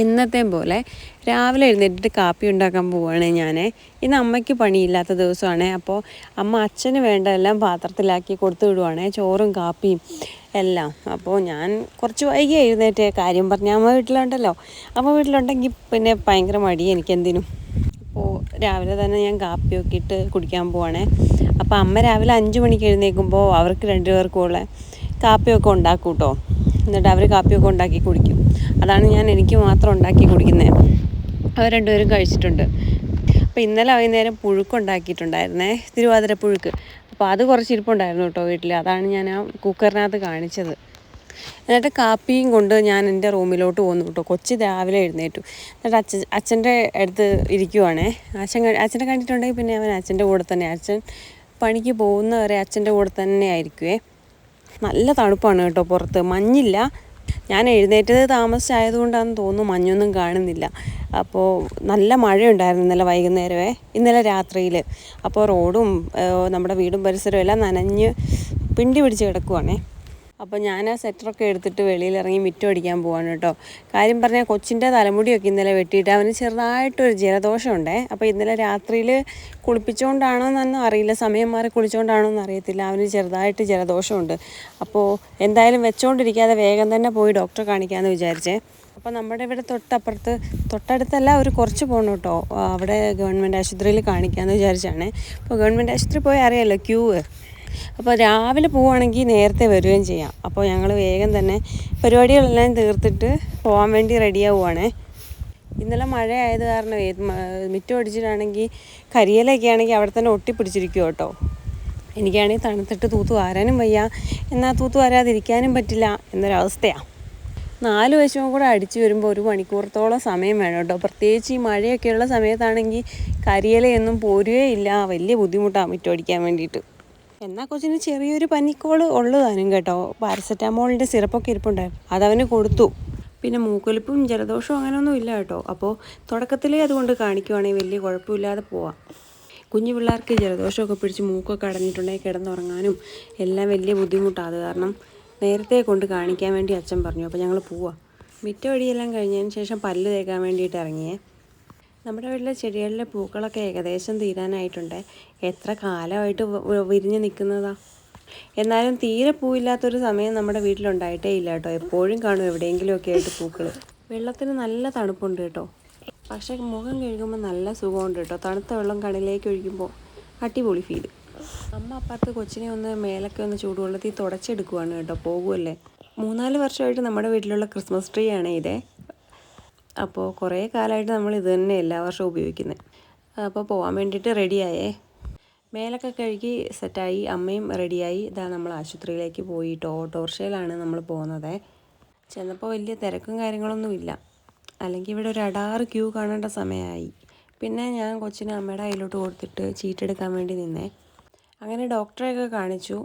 എന്നത്തെയും പോലെ രാവിലെ എഴുന്നേറ്റിട്ട് കാപ്പി ഉണ്ടാക്കാൻ പോവുകയാണ് ഞാൻ ഇന്ന് അമ്മയ്ക്ക് പണിയില്ലാത്ത ദിവസമാണ്. അപ്പോൾ അമ്മ അച്ഛന് വേണ്ട എല്ലാം പാത്രത്തിലാക്കി കൊടുത്തു വിടുവാണ്. ചോറും കാപ്പിയും എല്ലാം. അപ്പോൾ ഞാൻ കുറച്ച് വൈകി എഴുന്നേറ്റ് കാര്യം പറഞ്ഞാൽ അമ്മ വീട്ടിലുണ്ടല്ലോ. അമ്മ വീട്ടിലുണ്ടെങ്കിൽ പിന്നെ ഭയങ്കര മടി എനിക്ക് എന്തിനും അപ്പോൾ രാവിലെ തന്നെ ഞാൻ കാപ്പിയൊക്കെ ഇട്ട് കുടിക്കാൻ പോവാണേ. അപ്പോൾ അമ്മ രാവിലെ അഞ്ച് മണിക്ക് എഴുന്നേൽക്കുമ്പോൾ അവർക്ക് രണ്ടുപേർക്കും ഉള്ള കാപ്പിയൊക്കെ ഉണ്ടാക്കും കേട്ടോ എന്നിട്ട് അവർ കാപ്പിയൊക്കെ ഉണ്ടാക്കി കുടിക്കും. അതാണ് ഞാൻ എനിക്ക് മാത്രം ഉണ്ടാക്കി കുടിക്കുന്നത് അവർ രണ്ടുപേരും കഴിച്ചിട്ടുണ്ട്. അപ്പോൾ ഇന്നലെ വൈകുന്നേരം പുഴുക്കുണ്ടാക്കിയിട്ടുണ്ടായിരുന്നേ തിരുവാതിര പുഴുക്ക്. അപ്പോൾ അത് കുറച്ച് ഇരിപ്പുണ്ടായിരുന്നു കേട്ടോ വീട്ടിൽ അതാണ് ഞാൻ ആ കുക്കറിനകത്ത് കാണിച്ചത്. എന്നിട്ട് കാപ്പിയും കൊണ്ട് ഞാൻ എന്റെ റൂമിലോട്ട് പോന്നു കേട്ടോ. കൊച്ച് രാവിലെ എഴുന്നേറ്റു. എന്നിട്ട് അച്ഛൻ അച്ഛന്റെ അടുത്ത് ഇരിക്കുവാണേ. അച്ഛൻ അച്ഛനെ കണ്ടിട്ടുണ്ടെങ്കിൽ പിന്നെ അവൻ അച്ഛന്റെ കൂടെ തന്നെ. അച്ഛൻ പണിക്ക് പോകുന്നവരെ അച്ഛന്റെ കൂടെ തന്നെ ആയിരിക്കുവേ. നല്ല തണുപ്പാണ് കേട്ടോ പുറത്ത്. മഞ്ഞില്ല. ഞാൻ എഴുന്നേറ്റത് താമസിച്ചായതുകൊണ്ടാണെന്ന് തോന്നുന്നു മഞ്ഞൊന്നും കാണുന്നില്ല. അപ്പോൾ നല്ല മഴയുണ്ടായിരുന്നു ഇന്നലെ വൈകുന്നേരമേ. ഇന്നലെ രാത്രിയിൽ അപ്പോൾ റോഡും നമ്മുടെ വീടും പരിസരവും എല്ലാം നനഞ്ഞ് പിണ്ടി പിടിച്ച് കിടക്കുവാണേ. അപ്പോൾ ഞാൻ ആ സെറ്ററൊക്കെ എടുത്തിട്ട് വെളിയിലിറങ്ങി മിറ്റം അടിക്കാൻ പോവാണ് കേട്ടോ. കാര്യം പറഞ്ഞാൽ കൊച്ചിന്റെ തലമുടിയൊക്കെ ഇന്നലെ വെട്ടിയിട്ട് അവന് ചെറുതായിട്ടൊരു ജലദോഷമുണ്ടേ. അപ്പോൾ ഇന്നലെ രാത്രിയിൽ കുളിപ്പിച്ചുകൊണ്ടാണോ എന്നൊന്നും അറിയില്ല. സമയം മാറി കുളിച്ചുകൊണ്ടാണോ എന്ന് അറിയത്തില്ല. അവന് ചെറുതായിട്ട് ജലദോഷമുണ്ട്. അപ്പോൾ എന്തായാലും വെച്ചുകൊണ്ടിരിക്കാതെ വേഗം തന്നെ പോയി ഡോക്ടറെ കാണിക്കാമെന്ന് വിചാരിച്ചേ. അപ്പോൾ നമ്മുടെ ഇവിടെ തൊട്ടപ്പുറത്ത് തൊട്ടടുത്തല്ല ഒരു കുറച്ച് പോകണം കേട്ടോ അവിടെ ഗവൺമെന്റ് ആശുപത്രിയിൽ കാണിക്കാമെന്ന് വിചാരിച്ചാണ്. അപ്പോൾ ഗവൺമെന്റ് ആശുപത്രി പോയി അറിയാമല്ലോ ക്യൂ. അപ്പോൾ രാവിലെ പോവുകയാണെങ്കിൽ നേരത്തെ വരികയും ചെയ്യാം. അപ്പോൾ ഞങ്ങൾ വേഗം തന്നെ പരിപാടികളെല്ലാം തീർത്തിട്ട് പോകാൻ വേണ്ടി റെഡിയാവുകയാണേ ഇന്നലെ മഴ ആയത് കാരണം മിറ്റം അടിച്ചിട്ടാണെങ്കിൽ കരിയിലൊക്കെ ആണെങ്കിൽ അവിടെ തന്നെ ഒട്ടിപ്പിടിച്ചിരിക്കും കേട്ടോ എനിക്കാണെങ്കിൽ തണുത്തിട്ട് തൂത്തു വാരാനും വയ്യ. എന്നാൽ തൂത്തു വാരാതിരിക്കാനും പറ്റില്ല എന്നൊരവസ്ഥയാണ് നാല് വശവും കൂടെ അടിച്ചു വരുമ്പോൾ ഒരു മണിക്കൂറത്തോളം സമയം വേണം കേട്ടോ. പ്രത്യേകിച്ച് ഈ മഴയൊക്കെയുള്ള സമയത്താണെങ്കിൽ കരിയിലയൊന്നും പോരുകയില്ല വലിയ ബുദ്ധിമുട്ടാണ് മുറ്റോടിക്കാൻ വേണ്ടിയിട്ട്. എന്നാൽ കൊച്ചിന് ചെറിയൊരു പനിക്കോൾ ഉള്ളതാനും കേട്ടോ. പാരസെറ്റാമോളിന്റെ സിറപ്പൊക്കെ ഇരിപ്പുണ്ടായിരുന്നു. അതവന് കൊടുത്തു. പിന്നെ മൂക്കൊലിപ്പും ജലദോഷവും അങ്ങനെയൊന്നും ഇല്ല കേട്ടോ. അപ്പോൾ തുടക്കത്തിലേ അതുകൊണ്ട് കാണിക്കുവാണെങ്കിൽ വലിയ കുഴപ്പമില്ലാതെ പോവാം. കുഞ്ഞു പിള്ളേർക്ക് ജലദോഷമൊക്കെ പിടിച്ച് മൂക്കൊക്കെ അടഞ്ഞിട്ടുണ്ടെങ്കിൽ കിടന്നുറങ്ങാനും എല്ലാം വലിയ ബുദ്ധിമുട്ടാണ് അത് കാരണം നേരത്തെ കൊണ്ട് കാണിക്കാൻ വേണ്ടി അച്ഛൻ പറഞ്ഞു. അപ്പോൾ ഞങ്ങൾ പോവാം. മിറ്റ വഴിയെല്ലാം കഴിഞ്ഞതിന് ശേഷം പല്ല് തേക്കാൻ വേണ്ടിയിട്ട് ഇറങ്ങിയേ. നമ്മുടെ വീട്ടിലെ ചെടികളിലെ പൂക്കളൊക്കെ ഏകദേശം തീരാനായിട്ടുണ്ട്. എത്ര കാലമായിട്ട് വിരിഞ്ഞ് നിൽക്കുന്നതാ എന്നാലും തീരെ പൂവില്ലാത്തൊരു സമയം നമ്മുടെ വീട്ടിലുണ്ടായിട്ടേ ഇല്ല കേട്ടോ. എപ്പോഴും കാണും എവിടെയെങ്കിലുമൊക്കെ ആയിട്ട് പൂക്കൾ വെള്ളത്തിന് നല്ല തണുപ്പുണ്ട് കേട്ടോ. പക്ഷേ മുഖം കഴുകുമ്പോൾ നല്ല സുഖമുണ്ട് കേട്ടോ. തണുത്ത വെള്ളം കടലിലേക്ക് ഒഴിക്കുമ്പോൾ അടിപൊളി ഫീൽ അമ്മ അപ്പുറത്ത് കൊച്ചിനെ ഒന്ന് മേലൊക്കെ ഒന്ന് ചൂടുവെള്ളത്തിൽ തുടച്ചെടുക്കുവാണ് കേട്ടോ പോകുമല്ലേ മൂന്നാൽ വർഷമായിട്ട് നമ്മുടെ വീട്ടിലുള്ള ക്രിസ്മസ് ട്രീ ആണ് ഇതേ. അപ്പോൾ കുറേ കാലമായിട്ട് നമ്മൾ ഇത് തന്നെ എല്ലാ വർഷവും ഉപയോഗിക്കുന്നത് അപ്പോൾ പോകാൻ വേണ്ടിയിട്ട് റെഡിയായേ. മേലൊക്കെ കഴുകി സെറ്റായി അമ്മയും റെഡിയായി. ഇതാ നമ്മൾ ആശുപത്രിയിലേക്ക് പോയിട്ട് ഓട്ടോറിക്ഷയിലാണ് നമ്മൾ പോകുന്നത്. ചെന്നപ്പോൾ വലിയ തിരക്കും കാര്യങ്ങളൊന്നും ഇല്ല. അല്ലെങ്കിൽ ഇവിടെ ഒരു അടാറ് ക്യൂ കാണേണ്ട സമയമായി. പിന്നെ ഞാൻ കൊച്ചിനെ അമ്മയുടെ കയ്യിലോട്ട് കൊടുത്തിട്ട് ചീട്ടെടുക്കാൻ വേണ്ടി നിന്നേ. അങ്ങനെ ഡോക്ടറെയൊക്കെ കാണിച്ചു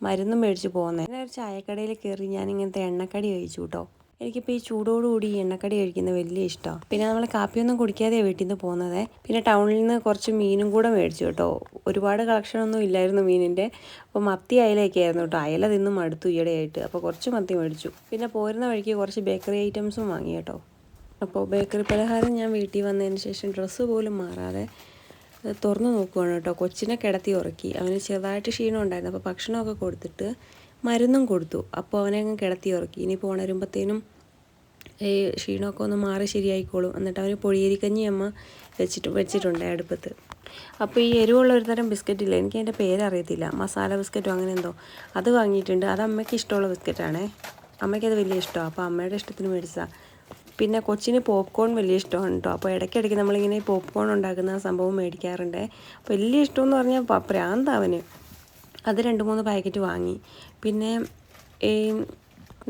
മരുന്നും മേടിച്ച് പോകുന്നത് അങ്ങനെ ഒരു ചായക്കടയിൽ കയറി ഞാൻ ഇങ്ങനത്തെ എണ്ണക്കടി കഴിച്ചു കേട്ടോ എനിക്കിപ്പോൾ ഈ ചൂടോടുകൂടി ഈ എണ്ണക്കടി കഴിക്കുന്ന വലിയ ഇഷ്ടമാണ് പിന്നെ നമ്മൾ കാപ്പിയൊന്നും കുടിക്കാതെയാണ് വീട്ടിൽ നിന്ന് പോകുന്നത് പിന്നെ ടൗണിൽ നിന്ന് കുറച്ച് മീനും കൂടെ മേടിച്ചു കേട്ടോ ഒരുപാട് കളക്ഷനൊന്നും ഇല്ലായിരുന്നു മീനിന്റെ അപ്പോൾ മത്തി അയലയൊക്കെ ആയിരുന്നു കേട്ടോ അയല തിന്നും മടുത്തു ഈയിടെയായിട്ട്. അപ്പോൾ കുറച്ച് മത്തി മേടിച്ചു. പിന്നെ പോരുന്ന വഴിക്ക് കുറച്ച് ബേക്കറി ഐറ്റംസും വാങ്ങി കേട്ടോ അപ്പോൾ ബേക്കറി പലഹാരം ഞാൻ വീട്ടിൽ വന്നതിന് ശേഷം ഡ്രസ്സ് പോലും മാറാതെ തുറന്നു നോക്കുവാണ് കേട്ടോ. കൊച്ചിനെ കിടത്തി ഉറക്കി. അവന് ചെറുതായിട്ട് ക്ഷീണം ഉണ്ടായിരുന്നു. അപ്പോൾ ഭക്ഷണമൊക്കെ കൊടുത്തിട്ട് മരുന്നും കൊടുത്തു. അപ്പോൾ അവനെ അങ്ങ് കിടത്തി ഉറക്കി. ഇനിയിപ്പോൾ ഉണരുമ്പോഴത്തേനും ഈ ക്ഷീണമൊക്കെ ഒന്ന് മാറി ശരിയായിക്കോളും. എന്നിട്ട് അവന് പൊഴിയരിക്കഞ്ഞി അമ്മ വെച്ചിട്ട് വെച്ചിട്ടുണ്ട് അടുപ്പത്ത്. അപ്പോൾ ഈ എരിവുള്ള ഒരു തരം ബിസ്ക്കറ്റ് ഇല്ല? എനിക്ക് അതിന്റെ പേരറിയത്തില്ല മസാല ബിസ്ക്കറ്റോ അങ്ങനെ എന്തോ. അത് വാങ്ങിയിട്ടുണ്ട്. അത് അമ്മയ്ക്ക് ഇഷ്ടമുള്ള ബിസ്ക്കറ്റാണേ. അമ്മയ്ക്കത് വലിയ ഇഷ്ടമാണ് അപ്പോൾ അമ്മയുടെ ഇഷ്ടത്തിന് മേടിച്ചതാണ് പിന്നെ കൊച്ചിന് പോപ്കോൺ വലിയ ഇഷ്ടമാണ് കേട്ടോ അപ്പോൾ ഇടയ്ക്കിടയ്ക്ക് നമ്മളിങ്ങനെ പോപ്കോൺ ഉണ്ടാക്കുന്ന സംഭവം മേടിക്കാറുണ്ട്. അപ്പോൾ വലിയ ഇഷ്ടമെന്ന് പറഞ്ഞാൽ പ്രാന്താവന് പ്രാന്താ അത് രണ്ട് മൂന്ന് പാക്കറ്റ് വാങ്ങി. പിന്നെ ഈ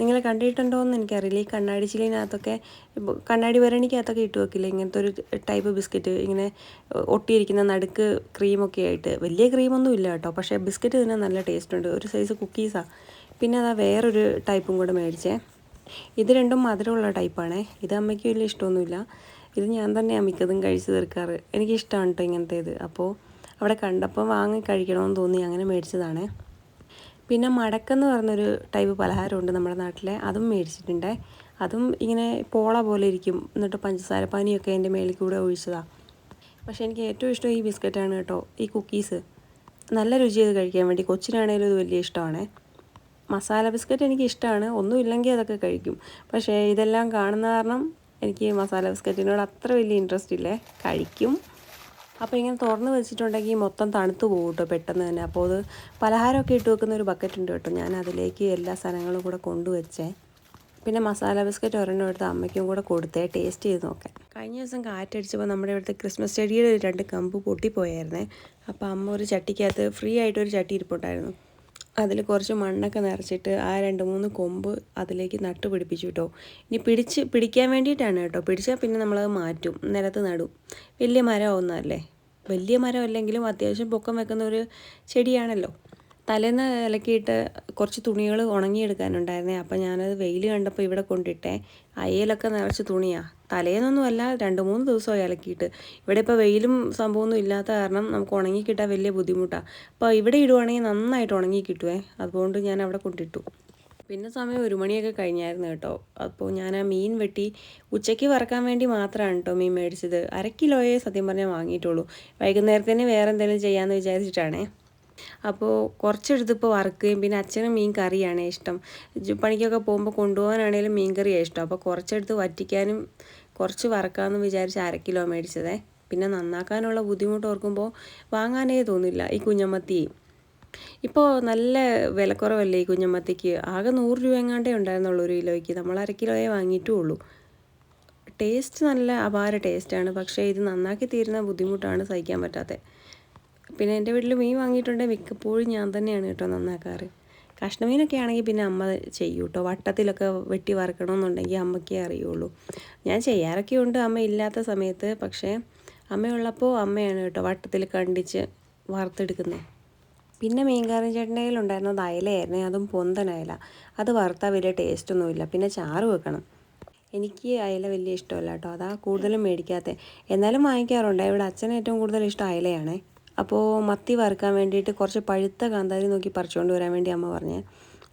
നിങ്ങൾ കണ്ടിട്ടുണ്ടോ എന്ന് എനിക്കറിയില്ല. ഈ കണ്ണാടി ചില്ലിനകത്തൊക്കെ ഇപ്പൊ കണ്ണാടി വരണിക്കകത്തൊക്കെ ഇട്ട് വെക്കില്ല? ഇങ്ങനത്തെ ഒരു ടൈപ്പ് ബിസ്ക്കറ്റ് ഇങ്ങനെ ഒട്ടിയിരിക്കുന്ന നടുക്ക് ക്രീമൊക്കെ ആയിട്ട്. വലിയ ക്രീമൊന്നും ഇല്ല കേട്ടോ പക്ഷേ ബിസ്ക്കറ്റ് തന്നെ നല്ല ടേസ്റ്റ് ഉണ്ട്. ഒരു സൈസ് കുക്കീസാണ് പിന്നെ അതാ വേറൊരു ടൈപ്പും കൂടെ മേടിച്ചേ. ഇത് രണ്ടും മധുരമുള്ള ടൈപ്പാണ് ഇത് അമ്മയ്ക്ക് വലിയ ഇഷ്ടമൊന്നുമില്ല. ഇത് ഞാൻ തന്നെയാണ് മിക്കതും കഴിച്ച് തീർക്കാറ്. എനിക്കിഷ്ടമാണ് കേട്ടോ ഇങ്ങനത്തെ ഇത് അപ്പോൾ അവിടെ കണ്ടപ്പോൾ വാങ്ങി കഴിക്കണമെന്ന് തോന്നി അങ്ങനെ മേടിച്ചതാണ്. പിന്നെ മടക്കെന്ന് പറഞ്ഞൊരു ടൈപ്പ് പലഹാരമുണ്ട് നമ്മുടെ നാട്ടിലെ. അതും മേടിച്ചിട്ടുണ്ട്. അതും ഇങ്ങനെ പോള പോലെ ഇരിക്കും. എന്നിട്ട് പഞ്ചസാര പാനിയൊക്കെ എന്റെ മേളിൽ കൂടെ ഒഴിച്ചതാണ് പക്ഷേ എനിക്ക് ഏറ്റവും ഇഷ്ടം ഈ ബിസ്ക്കറ്റാണ് കേട്ടോ. ഈ കുക്കീസ്. നല്ല രുചി ചെയ്ത് കഴിക്കാൻ വേണ്ടി. കൊച്ചിനാണേലും ഇത് വലിയ ഇഷ്ടമാണ്. മസാല ബിസ്ക്കറ്റ് എനിക്ക് ഇഷ്ടമാണ് ഒന്നുമില്ലെങ്കിൽ അതൊക്കെ കഴിക്കും. പക്ഷേ ഇതെല്ലാം കാണുന്ന കാരണം എനിക്ക് മസാല ബിസ്ക്കറ്റിനോട് അത്ര വലിയ ഇൻട്രസ്റ്റ് ഇല്ലേ കഴിക്കും. അപ്പോൾ ഇങ്ങനെ തുറന്ന് വെച്ചിട്ടുണ്ടെങ്കിൽ മൊത്തം തണുത്തു പോകും കേട്ടോ പെട്ടെന്ന് തന്നെ. അപ്പോൾ അത് പലഹാരമൊക്കെ ഇട്ട് വെക്കുന്ന ഒരു ബക്കറ്റ് ഉണ്ട് കേട്ടോ. ഞാൻ അതിലേക്ക് എല്ലാ സാധനങ്ങളും കൂടെ കൊണ്ടുവച്ചേ പിന്നെ മസാല ബിസ്ക്കറ്റ് ഒരെണ്ണം എടുത്ത് അമ്മയ്ക്കും കൂടെ കൊടുത്തേ. ടേസ്റ്റ് ചെയ്ത് നോക്കാം കഴിഞ്ഞ ദിവസം കാറ്റടിച്ചപ്പോൾ നമ്മുടെ ഇവിടുത്തെ ക്രിസ്മസ് ചെടിയുടെ രണ്ട് കമ്പ് പൊട്ടിപ്പോയായിരുന്നേ. അപ്പോൾ അമ്മ ഒരു ചട്ടിക്കകത്ത് ഫ്രീ ആയിട്ടൊരു ചട്ടി ഇരിപ്പുണ്ടായിരുന്നു. അതിൽ കുറച്ച് മണ്ണൊക്കെ നിറച്ചിട്ട് ആ രണ്ട് മൂന്ന് കൊമ്പ് അതിലേക്ക് നട്ട് പിടിപ്പിച്ചു കേട്ടോ ഇനി പിടിച്ച് പിടിക്കാൻ വേണ്ടിയിട്ടാണ് കേട്ടോ പിടിച്ചാൽ പിന്നെ നമ്മളത് മാറ്റും. നിലത്ത് നടും. വലിയ മരമാവുന്നതല്ലേ? വലിയ മരം അല്ലെങ്കിലും അത്യാവശ്യം പൊക്കം വെക്കുന്ന ഒരു ചെടിയാണല്ലോ. തലേന്ന് ഇലക്കിയിട്ട് കുറച്ച് തുണികൾ ഉണങ്ങിയെടുക്കാനുണ്ടായിരുന്നേ. അപ്പം ഞാനത് വെയിൽ കണ്ടപ്പോൾ ഇവിടെ കൊണ്ടിട്ടേ അയലൊക്കെ നിറച്ച് തുണിയാണ് തലേന്നൊന്നുമല്ല രണ്ട് മൂന്ന് ദിവസമായി ഇലക്കിയിട്ട് ഇവിടെ ഇപ്പോൾ വെയിലും സംഭവമൊന്നും ഇല്ലാത്ത കാരണം നമുക്ക് ഉണങ്ങി കിട്ടാൻ വലിയ ബുദ്ധിമുട്ടാണ് അപ്പോൾ ഇവിടെ ഇടുവാണെങ്കിൽ നന്നായിട്ട് ഉണങ്ങി കിട്ടുവേ. അതുകൊണ്ട് ഞാൻ അവിടെ കൊണ്ടിട്ടു. പിന്നെ സമയം ഒരു മണിയൊക്കെ കഴിഞ്ഞായിരുന്നു കേട്ടോ. അപ്പോൾ ഞാൻ ആ മീൻ വെട്ടി ഉച്ചയ്ക്ക് വറക്കാൻ വേണ്ടി മാത്രമാണ് കേട്ടോ മീൻ മേടിച്ചത്. അര സത്യം പറഞ്ഞാൽ വാങ്ങിയിട്ടുള്ളൂ. വൈകുന്നേരത്തിന് വേറെ എന്തെങ്കിലും ചെയ്യാമെന്ന് വിചാരിച്ചിട്ടാണേ. അപ്പോൾ കുറച്ചെടുത്ത് ഇപ്പോൾ വറുക്കുകയും പിന്നെ അച്ഛനും മീൻ കറിയാണ് ഇഷ്ടം. പണിക്കൊക്കെ പോകുമ്പോൾ കൊണ്ടുപോകാനാണെങ്കിലും മീൻ കറിയാണ് ഇഷ്ടം. അപ്പോൾ കുറച്ചെടുത്ത് വറ്റിക്കാനും കുറച്ച് വറക്കാമെന്ന് വിചാരിച്ച് അര കിലോ മേടിച്ചതേ. പിന്നെ നന്നാക്കാനുള്ള ബുദ്ധിമുട്ട് ഓർക്കുമ്പോൾ വാങ്ങാനേ തോന്നില്ല ഈ കുഞ്ഞമ്മത്തി. ഇപ്പോൾ നല്ല വിലക്കുറവല്ലേ ഈ കുഞ്ഞമ്മത്തിക്ക്. ആകെ നൂറ് രൂപ എങ്ങാണ്ടേ ഉണ്ടായിരുന്നുള്ളൂ ഒരു കിലോയ്ക്ക്. നമ്മൾ അര കിലോയെ വാങ്ങിയിട്ടുള്ളൂ. ടേസ്റ്റ് നല്ല അപാര ടേസ്റ്റാണ്. പക്ഷേ ഇത് നന്നാക്കി തീരുന്ന ബുദ്ധിമുട്ടാണ് സഹിക്കാൻ പറ്റാത്തത് പിന്നെ എന്റെ വീട്ടിൽ മീൻ വാങ്ങിയിട്ടുണ്ടെങ്കിൽ മിക്കപ്പോഴും ഞാൻ തന്നെയാണ് കേട്ടോ നന്നാക്കാറ്. കഷ്ണമീനൊക്കെ ആണെങ്കിൽ പിന്നെ അമ്മ ചെയ്യൂ കേട്ടോ. വട്ടത്തിലൊക്കെ വെട്ടി വറക്കണമെന്നുണ്ടെങ്കിൽ അമ്മയ്ക്കേ അറിയുള്ളൂ. ഞാൻ ചെയ്യാറൊക്കെ ഉണ്ട്. അമ്മ ഇല്ലാത്ത സമയത്ത് പക്ഷേ അമ്മയുള്ളപ്പോൾ അമ്മയാണ് കേട്ടോ വട്ടത്തിൽ കണ്ടിച്ച് വറുത്തെടുക്കുന്നത്. പിന്നെ മീൻകറി ചേട്ടന്റെ കയ്യിലുണ്ടായിരുന്നത് അയലയായിരുന്നു. അതും പൊന്തൻ അയല. അത് വറുത്താൽ വലിയ ടേസ്റ്റൊന്നുമില്ല പിന്നെ ചാറ് വെക്കണം. എനിക്ക് അയല വലിയ ഇഷ്ടമല്ല കേട്ടോ. അതാ കൂടുതലും മേടിക്കാത്തത്. എന്നാലും വാങ്ങിക്കാറുണ്ട്. ഇവിടെ അച്ഛന് ഏറ്റവും കൂടുതൽ ഇഷ്ടം അയലയാണേ. അപ്പോൾ മത്തി വറുക്കാൻ വേണ്ടിയിട്ട് കുറച്ച് പഴുത്ത കാന്താരി നോക്കി പറിച്ചുകൊണ്ട് വരാൻ വേണ്ടി അമ്മ പറഞ്ഞേ.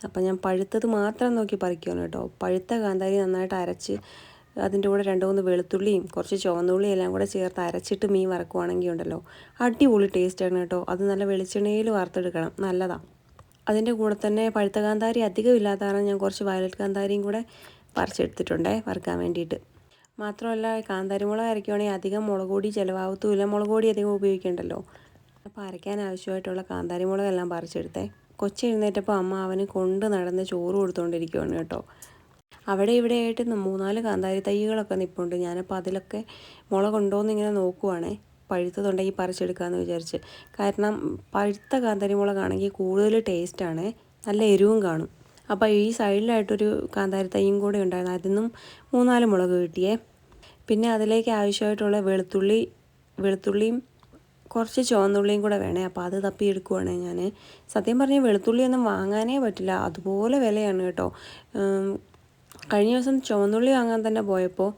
അപ്പോൾ ഞാൻ പഴുത്തത് മാത്രം നോക്കി പറിക്കുകയാണ് കേട്ടോ. പഴുത്ത കാന്താരി നന്നായിട്ട് അരച്ച് അതിന്റെ കൂടെ രണ്ട് മൂന്ന് വെളുത്തുള്ളിയും കുറച്ച് ചുവന്നുള്ളിയും എല്ലാം കൂടെ ചേർത്ത് അരച്ചിട്ട് മീൻ വറക്കുവാണെങ്കിൽ ഉണ്ടല്ലോ. അടിപൊളി ടേസ്റ്റാണ് കേട്ടോ. അത് നല്ല വെളിച്ചെണ്ണയിൽ വറുത്തെടുക്കണം. നല്ലതാണ് അതിന്റെ കൂടെ തന്നെ പഴുത്ത കാന്താരി അധികം ഇല്ലാത്ത കാരണം ഞാൻ കുറച്ച് വയലറ്റ് കാന്താരിയും കൂടെ പറിച്ചെടുത്തിട്ടുണ്ടേ വറുക്കാൻ വേണ്ടിയിട്ട്. മാത്രമല്ല കാന്താരി മുളക് അരയ്ക്കുവാണെങ്കിൽ അധികം മുളക് പൊടി ചിലവാകത്തുമില്ല മുളക് പൊടി അധികം ഉപയോഗിക്കണ്ടല്ലോ. അപ്പോൾ അരയ്ക്കാൻ ആവശ്യമായിട്ടുള്ള കാന്താരി മുളകെല്ലാം പറിച്ചെടുത്തേ. കൊച്ചി എഴുന്നേറ്റപ്പോൾ അമ്മ അവന് കൊണ്ട് നടന്ന് ചോറ് കൊടുത്തുകൊണ്ടിരിക്കുകയാണ് കേട്ടോ. അവിടെ ഇവിടെ ആയിട്ട് മൂന്നാൽ കാന്താരി തൈകളൊക്കെ നിൽപ്പുണ്ട് ഞാനപ്പോൾ അതിലൊക്കെ മുളകുണ്ടോ എന്നിങ്ങനെ നോക്കുവാണേ. പഴുത്തതുണ്ടെങ്കിൽ പറിച്ചെടുക്കാമെന്ന് വിചാരിച്ച്. കാരണം പഴുത്ത കാന്താരി മുളകാണെങ്കിൽ കൂടുതൽ ടേസ്റ്റാണ്. നല്ല എരിവും കാണും. അപ്പോൾ ഈ സൈഡിലായിട്ടൊരു കാന്താരി തൈയും കൂടെ ഉണ്ടായിരുന്നു. അതിൽ നിന്നും മൂന്നാൽ മുളക് കിട്ടിയേ. പിന്നെ അതിലേക്ക് ആവശ്യമായിട്ടുള്ള വെളുത്തുള്ളി വെളുത്തുള്ളിയും കുറച്ച് ചുവന്നുള്ളിയും കൂടെ വേണേ. അപ്പോൾ അത് തപ്പി എടുക്കുവാണേ ഞാൻ സത്യം പറഞ്ഞാൽ വെളുത്തുള്ളിയൊന്നും വാങ്ങാനേ പറ്റില്ല. അതുപോലെ വിലയാണ് കേട്ടോ. കഴിഞ്ഞ ദിവസം ചുവന്നുള്ളി വാങ്ങാൻ തന്നെ പോയപ്പോൾ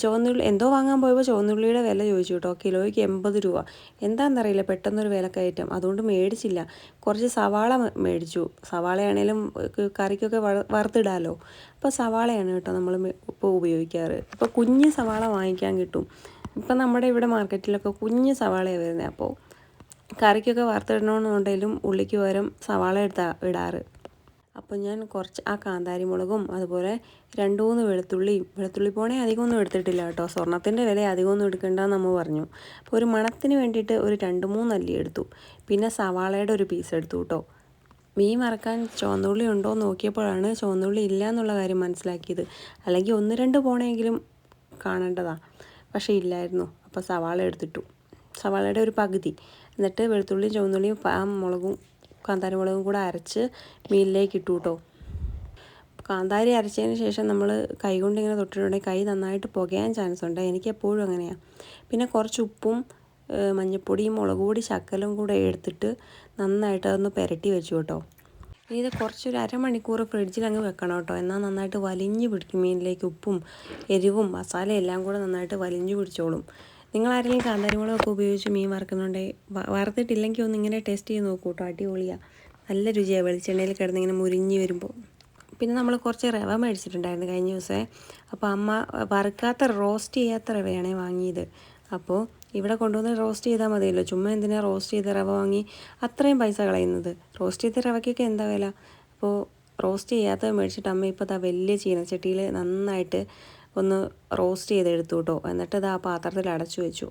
ചുവന്നുള്ളി എന്തോ വാങ്ങാൻ പോയപ്പോൾ ചുവന്നുള്ളിയുടെ വില ചോദിച്ചു കേട്ടോ. കിലോയ്ക്ക് എൺപത് രൂപ. എന്താണെന്നറിയില്ല പെട്ടെന്നൊരു വിലക്കയറ്റം അതുകൊണ്ട് മേടിച്ചില്ല. കുറച്ച് സവാള മേടിച്ചു. സവാളയാണേലും കറിക്കൊക്കെ വറുത്തിടാമല്ലോ അപ്പോൾ സവാളയാണ് കേട്ടോ നമ്മൾ ഇപ്പോൾ ഉപയോഗിക്കാറ്. ഇപ്പോൾ കുഞ്ഞ് സവാള വാങ്ങിക്കാൻ കിട്ടും. ഇപ്പം നമ്മുടെ ഇവിടെ മാർക്കറ്റിലൊക്കെ കുഞ്ഞ് സവാളയാണ് വരുന്നത് അപ്പോൾ കറിക്കൊക്കെ വറുത്തിടണമെന്നുണ്ടെങ്കിലും ഉള്ളിക്ക് പകരം സവാള എടുത്താ ഇടാറ്. അപ്പോൾ ഞാൻ കുറച്ച് ആ കാന്താരി മുളകും അതുപോലെ രണ്ട് മൂന്ന് വെളുത്തുള്ളിയും വെളുത്തുള്ളി പോണേ അധികമൊന്നും എടുത്തിട്ടില്ല കേട്ടോ. സ്വർണത്തിന്റെ വില അധികമൊന്നും എടുക്കേണ്ടെന്ന് നമ്മൾ പറഞ്ഞു. അപ്പോൾ ഒരു മണത്തിന് വേണ്ടിയിട്ട് ഒരു രണ്ട് മൂന്ന് അല്ലി എടുത്തു. പിന്നെ സവാളയുടെ ഒരു പീസ് എടുത്തു കേട്ടോ. മീൻ മറക്കാൻ ചുവന്നുള്ളി ഉണ്ടോ നോക്കിയപ്പോഴാണ് ചുവന്നുള്ളി ഇല്ല എന്നുള്ള കാര്യം മനസ്സിലാക്കിയത്. അല്ലെങ്കിൽ ഒന്ന് രണ്ട് പോണെങ്കിലും കാണേണ്ടതാണ് പക്ഷേ ഇല്ലായിരുന്നു. അപ്പോൾ സവാള എടുത്തിട്ടു. സവാളയുടെ ഒരു പകുതി. എന്നിട്ട് വെളുത്തുള്ളിയും ചുവന്നുള്ളിയും മുളകും കാന്താരി മുളകും കൂടെ അരച്ച് മീനിലേക്ക് ഇട്ടു കേട്ടോ. കാന്താരി അരച്ചതിന് ശേഷം നമ്മൾ കൈ കൊണ്ട് ഇങ്ങനെ തൊട്ടിട്ടുണ്ടെങ്കിൽ കൈ നന്നായിട്ട് പുകയാൻ ചാൻസ് ഉണ്ട്. എനിക്ക് എപ്പോഴും അങ്ങനെയാണ് പിന്നെ കുറച്ച് ഉപ്പും മഞ്ഞൾപ്പൊടിയും മുളക് പൊടി ശക്കലും കൂടെ എടുത്തിട്ട് നന്നായിട്ട് അതൊന്ന് പുരട്ടി വെച്ചു കേട്ടോ. ഇത് കുറച്ചൊരു അരമണിക്കൂർ ഫ്രിഡ്ജിൽ അങ്ങ് വെക്കണം കേട്ടോ. എന്നാൽ നന്നായിട്ട് വലിഞ്ഞു പിടിക്കും. മീനിലേക്ക് ഉപ്പും എരിവും മസാല എല്ലാം കൂടെ നന്നായിട്ട് വലിഞ്ഞു പിടിച്ചോളും. നിങ്ങൾ ആരെങ്കിലും കാന്താരിമുളകൊക്കെ ഉപയോഗിച്ച് മീൻ വറുക്കുന്നുണ്ടെങ്കിൽ വറുത്തിട്ടില്ലെങ്കിൽ ഒന്ന് ഇങ്ങനെ ടേസ്റ്റ് ചെയ്ത് നോക്കൂ കേട്ടോ. അടിപൊളിയാണ് നല്ല രുചിയാണ് വെളിച്ചെണ്ണയിൽ കിടന്നിങ്ങനെ മുരിഞ്ഞ് വരുമ്പോൾ. പിന്നെ നമ്മൾ കുറച്ച് റവ മേടിച്ചിട്ടുണ്ടായിരുന്നു കഴിഞ്ഞ ദിവസമേ. അപ്പോൾ അമ്മ വറുക്കാത്ത റോസ്റ്റ് ചെയ്യാത്ത റവയാണേ വാങ്ങിയത്. അപ്പോൾ ഇവിടെ കൊണ്ടുവന്ന് റോസ്റ്റ് ചെയ്താൽ മതിയല്ലോ. ചുമ്മാ എന്തിനാണ് റോസ്റ്റ് ചെയ്ത റവ വാങ്ങി അത്രയും പൈസ കളയുന്നത്? റോസ്റ്റ് ചെയ്ത റവയ്ക്കൊക്കെ എന്താ വില? അപ്പോൾ റോസ്റ്റ് ചെയ്യാത്തത് മേടിച്ചിട്ട് അമ്മ ഇപ്പോൾ അതാ വലിയ ചീനച്ചട്ടിയിൽ നന്നായിട്ട് ഒന്ന് റോസ്റ്റ് ചെയ്തെടുത്തു കേട്ടോ എന്നിട്ട് ഇത് ആ പാത്രത്തിൽ അടച്ചു വെച്ചു.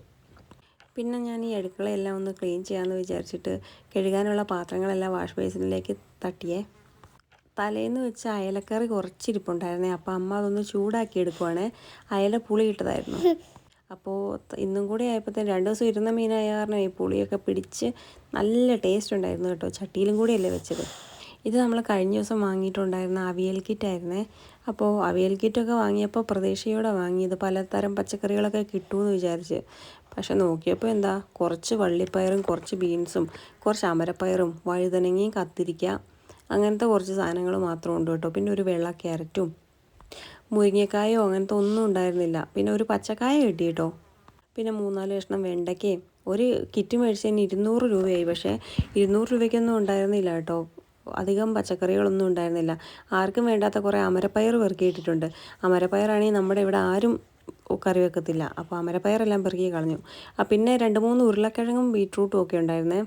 പിന്നെ ഞാൻ ഈ അടുക്കളയെല്ലാം ഒന്ന് ക്ലീൻ ചെയ്യാമെന്ന് വിചാരിച്ചിട്ട് കഴുകാനുള്ള പാത്രങ്ങളെല്ലാം വാഷ് ബേസിനിലേക്ക് തട്ടിയേ. തലേന്ന് വെച്ച അയലക്കറി കുറച്ചിരിപ്പുണ്ടായിരുന്നേ. അപ്പോൾ അമ്മ അതൊന്ന് ചൂടാക്കി എടുക്കുവാണേ. അയല പുളി ഇട്ടതായിരുന്നു അപ്പോൾ ഇന്നും കൂടി ആയപ്പോഴത്തേന് രണ്ട് ദിവസം ഇരുന്ന മീനായ കാരണം ഈ പുളിയൊക്കെ പിടിച്ച് നല്ല ടേസ്റ്റ് ഉണ്ടായിരുന്നു കേട്ടോ. ചട്ടിയിലും കൂടിയല്ലേ വെച്ചത്. ഇത് നമ്മൾ കഴിഞ്ഞ ദിവസം വാങ്ങിയിട്ടുണ്ടായിരുന്ന അവിയൽ കിറ്റായിരുന്നേ അപ്പോൾ അവിയൽ കിറ്റൊക്കെ വാങ്ങിയപ്പോൾ പ്രതീക്ഷയോടെ വാങ്ങിയത് പലതരം പച്ചക്കറികളൊക്കെ കിട്ടുമെന്ന് വിചാരിച്ച്. പക്ഷെ നോക്കിയപ്പോൾ എന്താ? കുറച്ച് വള്ളിപ്പയറും കുറച്ച് ബീൻസും കുറച്ച് അമരപ്പയറും വഴുതനങ്ങയും കത്തിരിക്ക അങ്ങനത്തെ കുറച്ച് സാധനങ്ങൾ മാത്രം ഉണ്ട് കേട്ടോ. പിന്നെ ഒരു വെള്ള ക്യാരറ്റും മുരിങ്ങക്കായോ അങ്ങനത്തെ ഒന്നും ഉണ്ടായിരുന്നില്ല. പിന്നെ ഒരു പച്ചക്കായ കിട്ടി കേട്ടോ പിന്നെ മൂന്നാൽ കഷ്ണം വെണ്ടയ്ക്കയും ഒരു കിറ്റ് മേടിച്ചതിന് ഇരുന്നൂറ് രൂപയായി. പക്ഷേ ഇരുന്നൂറ് രൂപയ്ക്കൊന്നും ഉണ്ടായിരുന്നില്ല കേട്ടോ. അധികം പച്ചക്കറികളൊന്നും ഉണ്ടായിരുന്നില്ല. ആർക്കും വേണ്ടാത്ത കുറേ അമരപ്പയർ പെറുക്കിയിട്ടിട്ടുണ്ട്. അമരപ്പയറാണെങ്കിൽ നമ്മുടെ ഇവിടെ ആരും കറി വെക്കത്തില്ല. അപ്പോൾ അമരപ്പയറെല്ലാം പെറുക്കി കളഞ്ഞു. ആ പിന്നെ രണ്ട് മൂന്ന് ഉരുളക്കിഴങ്ങും ബീട്രൂട്ടും ഒക്കെ ഉണ്ടായിരുന്നേ.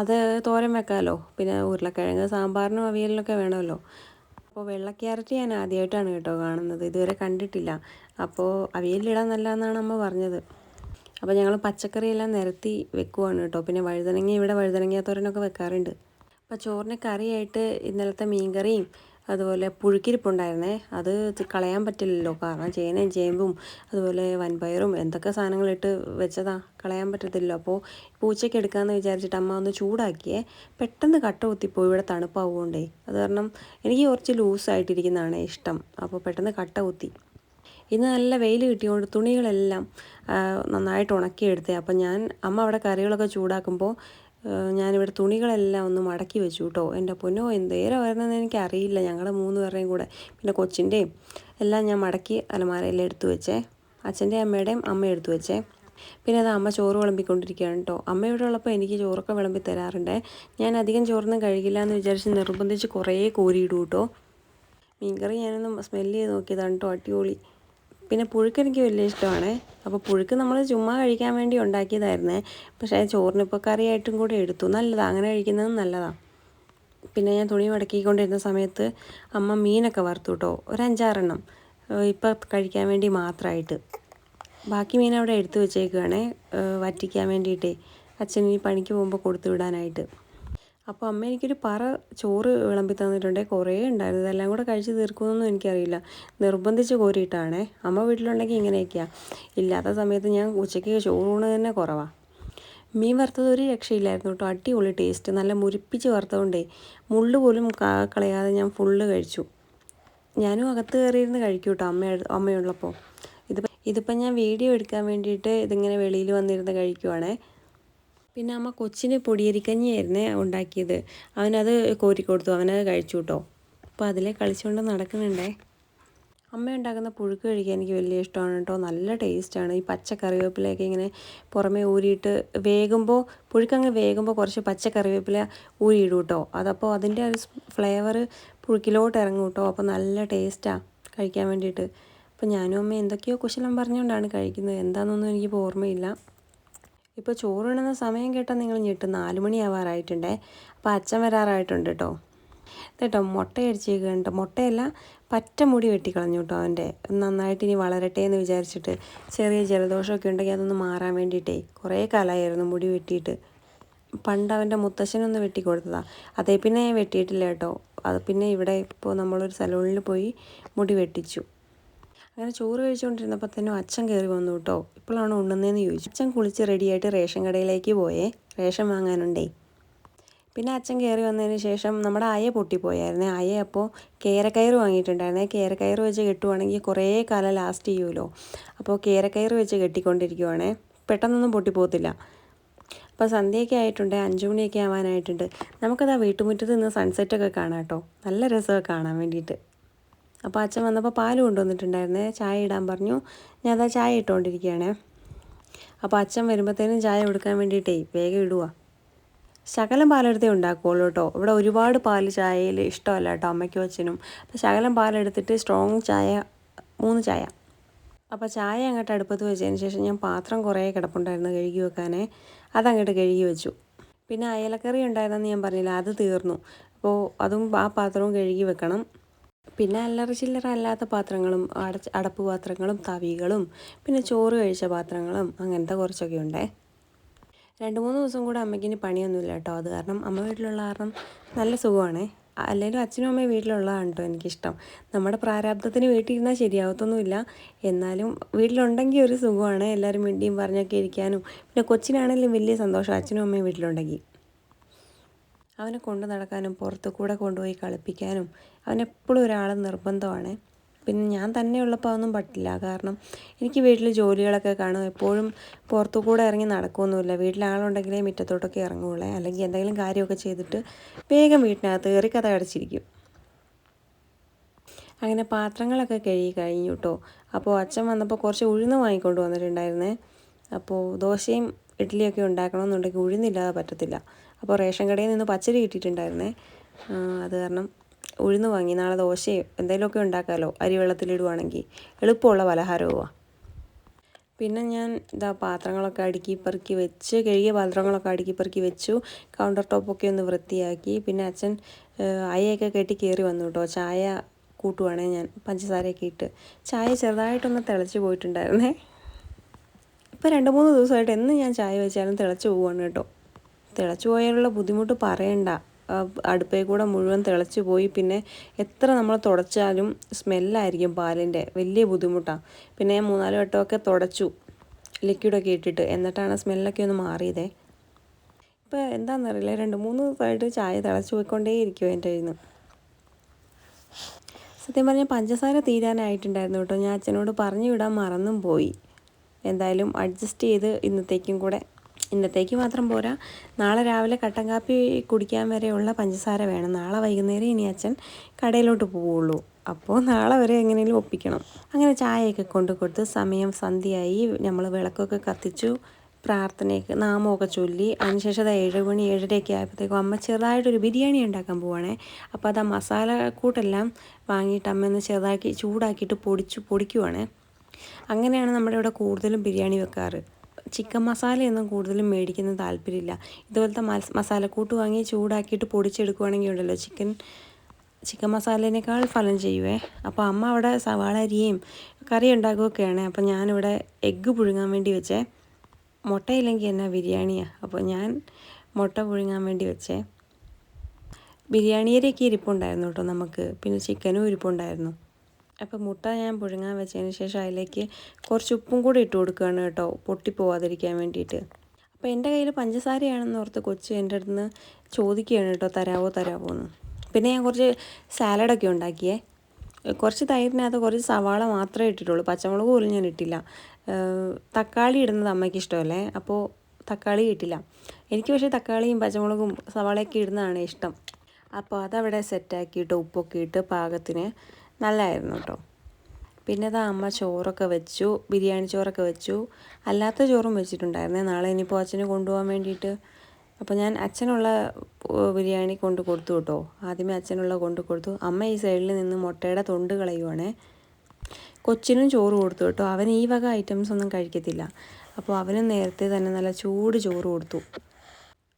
അത് തോരൻ വെക്കാമല്ലോ. പിന്നെ ഉരുളക്കിഴങ്ങ് സാമ്പാറിനും അവിയലിനൊക്കെ വേണമല്ലോ. അപ്പോൾ വെള്ള ക്യാരറ്റ് ഞാൻ ആദ്യമായിട്ടാണ് കേട്ടോ കാണുന്നത്. ഇതുവരെ കണ്ടിട്ടില്ല. അപ്പോൾ അവിയലിടാൻ നല്ലതെന്നാണ് അമ്മ പറഞ്ഞത്. അപ്പോൾ ഞങ്ങൾ പച്ചക്കറിയെല്ലാം നിരത്തി വെക്കുവാണ് കേട്ടോ. പിന്നെ വഴുതനങ്ങ ഇവിടെ വഴുതനങ്ങ തോരനൊക്കെ വെക്കാറുണ്ട്. അപ്പോൾ ചോറിന് കറിയായിട്ട് ഇന്നലത്തെ മീൻകറിയും അതുപോലെ പുഴുക്കിരിപ്പുണ്ടായിരുന്നേ. അത് കളയാൻ പറ്റില്ലല്ലോ. കാരണം ചേനയും ചേമ്പും അതുപോലെ വൻപയറും എന്തൊക്കെ സാധനങ്ങളിട്ട് വെച്ചതാ? കളയാൻ പറ്റത്തില്ലല്ലോ. അപ്പോൾ പൂച്ചയ്ക്ക് എടുക്കാമെന്ന് വിചാരിച്ചിട്ട് അമ്മ ഒന്ന് ചൂടാക്കിയേ. പെട്ടെന്ന് കട്ട കുത്തിപ്പോയി. ഇവിടെ തണുപ്പാവുകൊണ്ടേ അത് കാരണം എനിക്ക് കുറച്ച് ലൂസായിട്ടിരിക്കുന്നതാണ് ഇഷ്ടം. അപ്പോൾ പെട്ടെന്ന് കട്ട കുത്തി. ഇന്ന് നല്ല വെയിൽ കിട്ടിയോണ്ട് തുണികളെല്ലാം നന്നായിട്ട് ഉണക്കിയെടുത്തേ. അപ്പം ഞാൻ അമ്മ അവിടെ കറികളൊക്കെ ചൂടാക്കുമ്പോൾ ഞാനിവിടെ തുണികളെല്ലാം ഒന്ന് മടക്കി വെച്ചു കേട്ടോ. എന്റെ പൊന്നോ എന്തേരം വരുന്നതെന്ന് എനിക്കറിയില്ല. ഞങ്ങളുടെ മൂന്ന് പേരുടെയും കൂടെ പിന്നെ കൊച്ചിന്റെയും എല്ലാം ഞാൻ മടക്കി അലമാരയിൽ എടുത്തു വെച്ചേ. അച്ഛന്റെയും അമ്മയുടെയും അമ്മ എടുത്തു വെച്ചേ. പിന്നെ അത് അമ്മ ചോറ് വിളമ്പിക്കൊണ്ടിരിക്കുകയാണ് കേട്ടോ. അമ്മ ഇവിടെ ഉള്ളപ്പോൾ എനിക്ക് ചോറൊക്കെ വിളമ്പി തരാറുണ്ട്. ഞാൻ അധികം ചോറൊന്നും കഴിക്കില്ല എന്ന് വിചാരിച്ച് നിർബന്ധിച്ച് കുറേ കോരിയിടും കേട്ടോ. മീൻകറി ഞാനൊന്ന് സ്മെല്ല് ചെയ്ത് നോക്കിയതാണ് കേട്ടോ. അടിപൊളി. പിന്നെ പുഴുക്ക് എനിക്ക് വലിയ ഇഷ്ടമാണ്. അപ്പോൾ പുഴുക്ക് നമ്മൾ ചുമ്മാ കഴിക്കാൻ വേണ്ടി ഉണ്ടാക്കിയതായിരുന്നേ. പക്ഷേ ചോറിനിപ്പോൾ കറിയായിട്ടും കൂടെ എടുത്തു. നല്ലതാണ് അങ്ങനെ കഴിക്കുന്നത് നല്ലതാണ് പിന്നെ ഞാൻ തുണി മടക്കിക്കൊണ്ടിരുന്ന സമയത്ത് അമ്മ മീനൊക്കെ വറുത്തു കേട്ടോ ഒരു അഞ്ചാറെണ്ണം ഇപ്പം കഴിക്കാൻ വേണ്ടി മാത്രമായിട്ട് ബാക്കി മീൻ അവിടെ എടുത്തു വെച്ചേക്കുകയാണേ വറ്റിക്കാൻ വേണ്ടിയിട്ടേ. അച്ഛൻ ഈ പണിക്ക് പോകുമ്പോൾ കൊടുത്തു വിടാനായിട്ട്. അപ്പോൾ അമ്മ എനിക്കൊരു പറ ചോറ് വിളമ്പി തന്നിട്ടുണ്ട്. കുറേ ഉണ്ടായിരുന്നു. ഇതെല്ലാം കൂടെ കഴിച്ച് തീർക്കുമെന്നൊന്നും എനിക്കറിയില്ല. നിർബന്ധിച്ച് കോരിയിട്ടാണേ. അമ്മ വീട്ടിലുണ്ടെങ്കിൽ ഇങ്ങനെയൊക്കെയാണ് ഇല്ലാത്ത സമയത്ത് ഞാൻ ഉച്ചയ്ക്ക് ചോറൂണ് തന്നെ കുറവാണ് മീൻ വറുത്തത് ഒരു രക്ഷയില്ലായിരുന്നു കേട്ടോ. അടിപൊളി ടേസ്റ്റ്. നല്ല മുരിപ്പിച്ച് വറുത്തതുകൊണ്ടേ മുള്ളു പോലും കളയാതെ ഞാൻ ഫുള്ള് കഴിച്ചു. ഞാനും അകത്ത് കയറിയിരുന്ന് കഴിക്കും കേട്ടോ അമ്മ അമ്മയുള്ളപ്പോൾ ഇതിപ്പോൾ ഇതിപ്പോൾ ഞാൻ വീഡിയോ എടുക്കാൻ വേണ്ടിയിട്ട് ഇതിങ്ങനെ വെളിയിൽ വന്നിരുന്ന് കഴിക്കുവാണേ. പിന്നെ അമ്മ കൊച്ചിന് പൊടിയരിക്കഞ്ഞിയായിരുന്നേ ഉണ്ടാക്കിയത്. അവനത് കോരി കൊടുത്തു. അവനത് കഴിച്ചു കേട്ടോ. അപ്പോൾ അതിലെ കളിച്ചുകൊണ്ട് നടക്കുന്നുണ്ടേ. അമ്മ ഉണ്ടാക്കുന്ന പുഴുക്ക് കഴിക്കാൻ എനിക്ക് വലിയ ഇഷ്ടമാണ് കേട്ടോ. നല്ല ടേസ്റ്റാണ് ഈ പച്ച കറിവേപ്പിലയൊക്കെ ഇങ്ങനെ പുറമേ ഊരിയിട്ട് വേകുമ്പോൾ പുഴുക്കങ്ങ് വേകുമ്പോൾ കുറച്ച് പച്ച കറിവേപ്പില ഊരിയിടും കേട്ടോ. അതപ്പോൾ അതിന്റെ ഒരു ഫ്ലേവർ പുഴുക്കിലോട്ട് ഇറങ്ങും കേട്ടോ. അപ്പോൾ നല്ല ടേസ്റ്റാണ് കഴിക്കാൻ വേണ്ടിയിട്ട്. അപ്പോൾ ഞാനും അമ്മ എന്തൊക്കെയോ കുശലം പറഞ്ഞുകൊണ്ടാണ് കഴിക്കുന്നത്. എന്താണെന്നൊന്നും എനിക്കിപ്പോൾ ഓർമ്മയില്ല. ഇപ്പോൾ ചോറിടുന്ന സമയം കേട്ടാൽ നിങ്ങൾ ഞെട്ടും നാല് മണിയാവാറായിട്ടുണ്ടേ. അപ്പോൾ അച്ഛൻ വരാറായിട്ടുണ്ട് കേട്ടോ കേട്ടോ മുട്ട അടിച്ചേക്കുന്നുണ്ട് മുട്ടയല്ല പറ്റ മുടി വെട്ടിക്കളഞ്ഞു കേട്ടോ അവന്റെ. നന്നായിട്ട് ഇനി വളരട്ടെ എന്ന് വിചാരിച്ചിട്ട് ചെറിയ ജലദോഷമൊക്കെ ഉണ്ടെങ്കിൽ അതൊന്ന് മാറാൻ വേണ്ടിയിട്ടേ കുറേ കാലമായിരുന്നു മുടി വെട്ടിയിട്ട്. പണ്ട് അവന്റെ മുത്തശ്ശനൊന്ന് വെട്ടി കൊടുത്തതാണ് അതേ പിന്നെ വെട്ടിയിട്ടില്ല കേട്ടോ അത് പിന്നെ ഇവിടെ ഇപ്പോൾ നമ്മളൊരു സലൂണിൽ പോയി മുടി വെട്ടിച്ചു. അങ്ങനെ ചോറ് കഴിച്ചുകൊണ്ടിരുന്നപ്പോൾ തന്നെ അച്ഛൻ കയറി വന്നു കേട്ടോ. ഇപ്പോഴാണ് ഉണ്ണുന്നതെന്ന് ചോദിച്ചു. അച്ഛൻ കുളിച്ച് റെഡിയായിട്ട് റേഷൻ കടയിലേക്ക് പോയേ. റേഷൻ വാങ്ങാനുണ്ടേ. പിന്നെ അച്ഛൻ കയറി വന്നതിന് ശേഷം നമ്മുടെ അയ പൊട്ടിപ്പോയായിരുന്നേ. അയ അപ്പോൾ കേരക്കയർ വാങ്ങിയിട്ടുണ്ടായിരുന്നേ. കേരക്കയർ വെച്ച് കെട്ടുവാണെങ്കിൽ കുറേ കാലം ലാസ്റ്റ് ചെയ്യുമല്ലോ. അപ്പോൾ കേരക്കയർ വെച്ച് കെട്ടിക്കൊണ്ടിരിക്കുവാണേ. പെട്ടെന്നൊന്നും പൊട്ടിപ്പോകത്തില്ല. അപ്പോൾ സന്ധ്യയൊക്കെ ആയിട്ടുണ്ട്. അഞ്ചു മണിയൊക്കെ ആവാനായിട്ടുണ്ട്. നമുക്കത് ആ വീട്ടുമുറ്റത്ത് നിന്ന് സൺസെറ്റൊക്കെ കാണാം കേട്ടോ. നല്ല രസമൊക്കെ കാണാൻ വേണ്ടിയിട്ട്. അപ്പോൾ അച്ഛൻ വന്നപ്പോൾ പാൽ കൊണ്ടുവന്നിട്ടുണ്ടായിരുന്നേ. ചായ ഇടാൻ പറഞ്ഞു. ഞാൻ അതാ ചായ ഇട്ടുകൊണ്ടിരിക്കുകയാണ് അപ്പോൾ അച്ഛൻ വരുമ്പോഴത്തേനും ചായ കൊടുക്കാൻ വേണ്ടിയിട്ടേ വേഗം ഇടുക ശകലം പാലെടുത്തേ ഉണ്ടാക്കുകയുള്ളൂ കേട്ടോ. ഇവിടെ ഒരുപാട് പാൽ ചായയിൽ ഇഷ്ടമല്ല കേട്ടോ അമ്മയ്ക്കും അച്ഛനും. അപ്പോൾ ശകലം പാലെടുത്തിട്ട് സ്ട്രോങ് ചായ മൂന്ന് ചായ. അപ്പോൾ ചായ അങ്ങോട്ട് അടുപ്പത്ത് വെച്ചതിന് ശേഷം ഞാൻ പാത്രം കുറേ കിടപ്പുണ്ടായിരുന്നു കഴുകി വെക്കാനേ. അതങ്ങോട്ട് കഴുകി വെച്ചു. പിന്നെ അയലക്കറി ഉണ്ടായിരുന്നെന്ന് ഞാൻ പറഞ്ഞില്ല അത് തീർന്നു. അപ്പോൾ അതും ആ പാത്രവും കഴുകി വെക്കണം. പിന്നെ അല്ലറ ചില്ലറ അല്ലാത്ത പാത്രങ്ങളും അടച്ച് അടപ്പ് പാത്രങ്ങളും തവികളും പിന്നെ ചോറ് കഴിച്ച പാത്രങ്ങളും അങ്ങനത്തെ കുറച്ചൊക്കെ ഉണ്ടേ. രണ്ട് മൂന്ന് ദിവസം കൂടെ അമ്മയ്ക്കിന് പണിയൊന്നുമില്ല കേട്ടോ. അത് കാരണം അമ്മ വീട്ടിലുള്ള കാരണം നല്ല സുഖമാണേ. അല്ലെങ്കിലും അച്ഛനും അമ്മയും വീട്ടിലുള്ളതാണ് കേട്ടോ എനിക്കിഷ്ടം. നമ്മുടെ പ്രാരാബ്ദത്തിന് വീട്ടിലിരുന്നാൽ ശരിയാവത്തൊന്നുമില്ല. എന്നാലും വീട്ടിലുണ്ടെങ്കിൽ ഒരു സുഖമാണ്. എല്ലാവരും മിണ്ടിയും പറഞ്ഞൊക്കെ ഇരിക്കാനും. പിന്നെ കൊച്ചിനാണെങ്കിലും വലിയ സന്തോഷം അച്ഛനും അമ്മയും വീട്ടിലുണ്ടെങ്കിൽ. അവനെ കൊണ്ടു നടക്കാനും പുറത്തു കൂടെ കൊണ്ടുപോയി കളിപ്പിക്കാനും അവനെപ്പോഴും ഒരാൾ നിർബന്ധമാണ്. പിന്നെ ഞാൻ തന്നെ ഉള്ളപ്പോൾ അതൊന്നും പറ്റില്ല. കാരണം എനിക്ക് വീട്ടിൽ ജോലികളൊക്കെ കാണും. എപ്പോഴും പുറത്തു കൂടെ ഇറങ്ങി നടക്കുകയൊന്നുമില്ല വീട്ടിൽ ആളുണ്ടെങ്കിലേ മുറ്റത്തോട്ടൊക്കെ ഇറങ്ങുള്ളേ. അല്ലെങ്കിൽ എന്തെങ്കിലും കാര്യമൊക്കെ ചെയ്തിട്ട് വേഗം വീട്ടിനകത്ത് കയറി കഥ അടച്ചിരിക്കും അങ്ങനെ പാത്രങ്ങളൊക്കെ കഴുകി കഴിഞ്ഞു കേട്ടോ അപ്പോൾ അച്ഛൻ വന്നപ്പോൾ കുറച്ച് ഉഴുന്ന് വാങ്ങിക്കൊണ്ട് വന്നിട്ടുണ്ടായിരുന്നേ. അപ്പോൾ ദോശയും ഇഡ്ഡലിയൊക്കെ ഉണ്ടാക്കണമെന്നുണ്ടെങ്കിൽ ഉഴുന്നില്ലാതെ പറ്റത്തില്ല. അപ്പോൾ റേഷൻ കടയിൽ നിന്ന് പച്ചരി കിട്ടിയിട്ടുണ്ടായിരുന്നേ. അത് കാരണം ഉഴുന്ന് വാങ്ങി നാളെ ദോശയോ എന്തെങ്കിലുമൊക്കെ ഉണ്ടാക്കാമല്ലോ അരി വെള്ളത്തിലിടുവാണെങ്കിൽ എളുപ്പമുള്ള പലഹാരവുമാണ് പിന്നെ ഞാൻ ഇതാ പാത്രങ്ങളൊക്കെ അടുക്കി പെറുക്കി വെച്ച് കഴുകിയ പാത്രങ്ങളൊക്കെ അടുക്കി പെറുക്കി വെച്ചു. കൗണ്ടർ ടോപ്പൊക്കെ ഒന്ന് വൃത്തിയാക്കി. പിന്നെ അച്ഛൻ അയയൊക്കെ കെട്ടി കയറി വന്നു കേട്ടോ. ചായ കൂട്ടുവാണേ ഞാൻ പഞ്ചസാരയൊക്കെ ഇട്ട്. ചായ ചെറുതായിട്ടൊന്ന് തിളച്ച് പോയിട്ടുണ്ടായിരുന്നേ. ഇപ്പോൾ രണ്ട് മൂന്ന് ദിവസമായിട്ട് എന്ന് ഞാൻ ചായ വെച്ചാലും തിളച്ച് പോവുകയാണ് കേട്ടോ. തിളച്ച് പോയാലുള്ള ബുദ്ധിമുട്ട് പറയണ്ട. അടുപ്പേ കൂടെ മുഴുവൻ തിളച്ച് പോയി. പിന്നെ എത്ര നമ്മൾ തുടച്ചാലും സ്മെല്ലായിരിക്കും പാലിന്റെ. വലിയ ബുദ്ധിമുട്ടാണ് പിന്നെ മൂന്നാൽ വട്ടമൊക്കെ തുടച്ചു. ലിക്വിഡൊക്കെ ഇട്ടിട്ട്. എന്നിട്ടാണ് സ്മെല്ലൊക്കെ ഒന്ന് മാറിയതേ. ഇപ്പോൾ എന്താണെന്നറിയില്ല രണ്ട് മൂന്ന് ദിവസമായിട്ട് ചായ തിളച്ച് പോയിക്കൊണ്ടേ ഇരിക്കുമോ എന്റെ കയ്യിൽ നിന്ന് സത്യം പറഞ്ഞാൽ പഞ്ചസാര തീരാനായിട്ടുണ്ടായിരുന്നു കേട്ടോ. ഞാൻ അച്ഛനോട് പറഞ്ഞു വിടാൻ മറന്നും പോയി. എന്തായാലും അഡ്ജസ്റ്റ് ചെയ്ത് ഇന്നത്തേക്കും കൂടെ ഇന്നത്തേക്ക് മാത്രം പോരാ. നാളെ രാവിലെ കട്ടൻ കാപ്പി കുടിക്കാൻ വരെയുള്ള പഞ്ചസാര വേണം. നാളെ വൈകുന്നേരം ഇനി അച്ഛൻ കടയിലോട്ട് പോവുള്ളൂ. അപ്പോൾ നാളെ വരെ എങ്ങനെയും ഒപ്പിക്കണം. അങ്ങനെ ചായയൊക്കെ കൊണ്ടു കൊടുത്ത് സമയം സന്ധ്യയായി. നമ്മൾ വിളക്കൊക്കെ കത്തിച്ചു. പ്രാർത്ഥനയൊക്കെ നാമമൊക്കെ ചൊല്ലി. അതിനുശേഷം അത് ഏഴ് മണി ഏഴരയൊക്കെ ആയപ്പോഴത്തേക്കും അമ്മ ചെറുതായിട്ടൊരു ബിരിയാണി ഉണ്ടാക്കാൻ പോവാണേ. അപ്പോൾ അത് ആ മസാല കൂട്ടെല്ലാം വാങ്ങിയിട്ട് അമ്മ ഒന്ന് ചെറുതാക്കി ചൂടാക്കിയിട്ട് പൊടിച്ചു പൊടിക്കുവാണേ. അങ്ങനെയാണ് നമ്മുടെ ഇവിടെ കൂടുതലും ബിരിയാണി വെക്കാറ്. ചിക്കൻ മസാലയൊന്നും കൂടുതലും മേടിക്കുന്ന താല്പര്യമില്ല. ഇതുപോലത്തെ മസാലക്കൂട്ട് വാങ്ങി ചൂടാക്കിയിട്ട് പൊടിച്ചെടുക്കുവാണെങ്കിൽ ഉണ്ടല്ലോ ചിക്കൻ ചിക്കൻ മസാലേനേക്കാൾ ഫലം ചെയ്യുവേ. അപ്പോൾ അമ്മ അവിടെ സവാള അരിയും കറി ഉണ്ടാക്കുകയൊക്കെയാണ്. അപ്പോൾ ഞാനിവിടെ എഗ്ഗ് പുഴുങ്ങാൻ വേണ്ടി വെച്ചേ. മുട്ടയില്ലെങ്കിൽ എന്നാ ബിരിയാണിയാണ് അപ്പോൾ ഞാൻ മുട്ട പുഴുങ്ങാൻ വേണ്ടി വെച്ചേ. ബിരിയാണിയരൊക്കെ ഇരിപ്പുണ്ടായിരുന്നു കേട്ടോ നമുക്ക്. പിന്നെ ചിക്കനും ഇരിപ്പുണ്ടായിരുന്നു. അപ്പോൾ മുട്ട ഞാൻ പുഴുങ്ങാൻ വെച്ചതിന് ശേഷം അതിലേക്ക് കുറച്ച് ഉപ്പും കൂടി ഇട്ട് കൊടുക്കുകയാണ് കേട്ടോ. പൊട്ടിപ്പോവാതിരിക്കാൻ വേണ്ടിയിട്ട്. അപ്പോൾ എന്റെ കയ്യിൽ പഞ്ചസാരയാണെന്ന് ഓർത്ത് കൊച്ചു എന്റെ അടുത്ത് ചോദിക്കുകയാണ് കേട്ടോ തരാവോ തരാവോ എന്ന്. പിന്നെ ഞാൻ കുറച്ച് സാലഡൊക്കെ ഉണ്ടാക്കിയേ. കുറച്ച് തൈരിനകത്ത് കുറച്ച് സവാള മാത്രമേ ഇട്ടിട്ടുള്ളൂ. പച്ചമുളക് പോലും ഞാൻ ഇട്ടില്ല. തക്കാളി ഇടുന്നത് അമ്മയ്ക്ക് ഇഷ്ടമല്ലേ? അപ്പോൾ തക്കാളി ഇട്ടില്ല. എനിക്ക് പക്ഷേ തക്കാളിയും പച്ചമുളകും സവാളയൊക്കെ ഇടുന്നതാണ് ഇഷ്ടം. അപ്പോൾ അതവിടെ സെറ്റാക്കിയിട്ട് ഉപ്പൊക്കെ ഇട്ട് പാകത്തിന് നല്ലതായിരുന്നു കേട്ടോ. പിന്നെ അതാ അമ്മ ചോറൊക്കെ വെച്ചു ബിരിയാണി ചോറൊക്കെ വെച്ചു. അല്ലാത്ത ചോറും വെച്ചിട്ടുണ്ടായിരുന്നേ. നാളെ ഇനിയിപ്പോൾ അച്ഛന് കൊണ്ടുപോകാൻ വേണ്ടിയിട്ട്. അപ്പോൾ ഞാൻ അച്ഛനുള്ള ബിരിയാണി കൊണ്ട് കൊടുത്തു കേട്ടോ. ആദ്യമേ അച്ഛനുള്ള കൊണ്ട് കൊടുത്തു. അമ്മ ഈ സൈഡിൽ നിന്ന് മുട്ടയുടെ തൊണ്ട് കളയുവാണേ. കൊച്ചിനും ചോറ് കൊടുത്തു കേട്ടോ. അവൻ ഈ വക ഐറ്റംസ് ഒന്നും കഴിക്കത്തില്ല. അപ്പോൾ അവനും നേരത്തെ തന്നെ നല്ല ചൂട് ചോറ് കൊടുത്തു.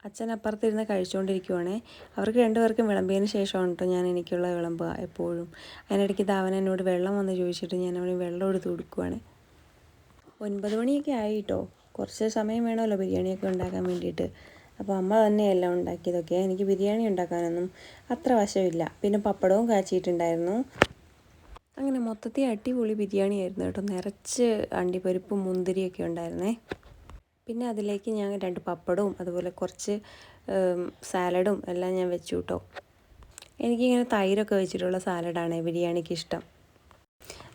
അച്ഛൻ അപ്പുറത്തിരുന്ന് കഴിച്ചുകൊണ്ടിരിക്കുവാണേ. അവർക്ക് രണ്ടുപേർക്കും വിളമ്പിയതിന് ശേഷമാണ് കേട്ടോ ഞാൻ എനിക്കുള്ള വിളമ്പുക എപ്പോഴും. അതിനിടയ്ക്ക് അവൻ എന്നോട് വെള്ളം വന്ന് ചോദിച്ചിട്ട് ഞാൻ അവന് വെള്ളം എടുത്ത് കൊടുക്കുവാണ്. ഒൻപത് മണിയൊക്കെ ആയി കേട്ടോ കുറച്ച് സമയം വേണമല്ലോ ബിരിയാണിയൊക്കെ ഉണ്ടാക്കാൻ വേണ്ടിയിട്ട്. അപ്പോൾ അമ്മ തന്നെയല്ല ഉണ്ടാക്കിയതൊക്കെ. എനിക്ക് ബിരിയാണി ഉണ്ടാക്കാനൊന്നും അത്ര വശമില്ല. പിന്നെ പപ്പടവും കാച്ചിയിട്ടുണ്ടായിരുന്നു. അങ്ങനെ മൊത്തത്തിൽ അടിപൊളി ബിരിയാണി ആയിരുന്നു കേട്ടോ. നിറച്ച് അണ്ടിപ്പരിപ്പും മുന്തിരിയൊക്കെ ഉണ്ടായിരുന്നേ. പിന്നെ അതിലേക്ക് ഞാൻ രണ്ട് പപ്പടവും അതുപോലെ കുറച്ച് സാലഡും എല്ലാം ഞാൻ വെച്ചു കേട്ടോ എനിക്കിങ്ങനെ തൈരൊക്കെ വെച്ചിട്ടുള്ള സാലഡാണ് ബിരിയാണിക്ക് ഇഷ്ടം.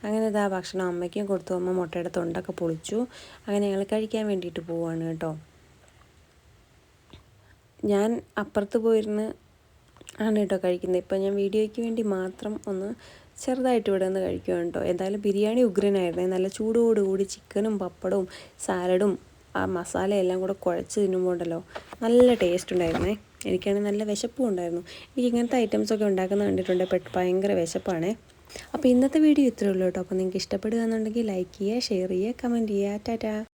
അങ്ങനെ ഇതാ ഭക്ഷണം അമ്മയ്ക്കും കൊടുത്തു. അമ്മ മുട്ടയുടെ തൊണ്ടൊക്കെ പൊളിച്ചു. അങ്ങനെ ഞങ്ങൾ കഴിക്കാൻ വേണ്ടിയിട്ട് പോവാണ് കേട്ടോ. ഞാൻ അപ്പുറത്ത് പോയിരുന്ന് ആണ് കേട്ടോ കഴിക്കുന്നത്. ഇപ്പം ഞാൻ വീഡിയോയ്ക്ക് വേണ്ടി മാത്രം ഒന്ന് ചെറുതായിട്ട് ഇവിടെ നിന്ന് കഴിക്കുകയാണ് കേട്ടോ. എന്തായാലും ബിരിയാണി ഉഗ്രനായിരുന്നു. നല്ല ചൂടോടുകൂടി ചിക്കനും പപ്പടവും സാലഡും ആ മസാലയെല്ലാം കൂടെ കുഴച്ച് തിന്നുമ്പോൾ ഉണ്ടല്ലോ നല്ല ടേസ്റ്റ് ഉണ്ടായിരുന്നേ. എനിക്കാണെങ്കിൽ നല്ല വിശപ്പും ഉണ്ടായിരുന്നു. എനിക്ക് ഇങ്ങനത്തെ ഐറ്റംസൊക്കെ ഉണ്ടാക്കുന്ന കണ്ടിട്ടുണ്ട്. ഭയങ്കര വിശപ്പാണേ. അപ്പോൾ ഇന്നത്തെ വീഡിയോ ഇത്രയേ ഉള്ളൂ കേട്ടോ. അപ്പോൾ നിങ്ങൾക്ക് ഇഷ്ടപ്പെടുക എന്നുണ്ടെങ്കിൽ ലൈക്ക് ചെയ്യുക ഷെയർ ചെയ്യുക കമന്റ് ചെയ്യുക. ടാറ്റാ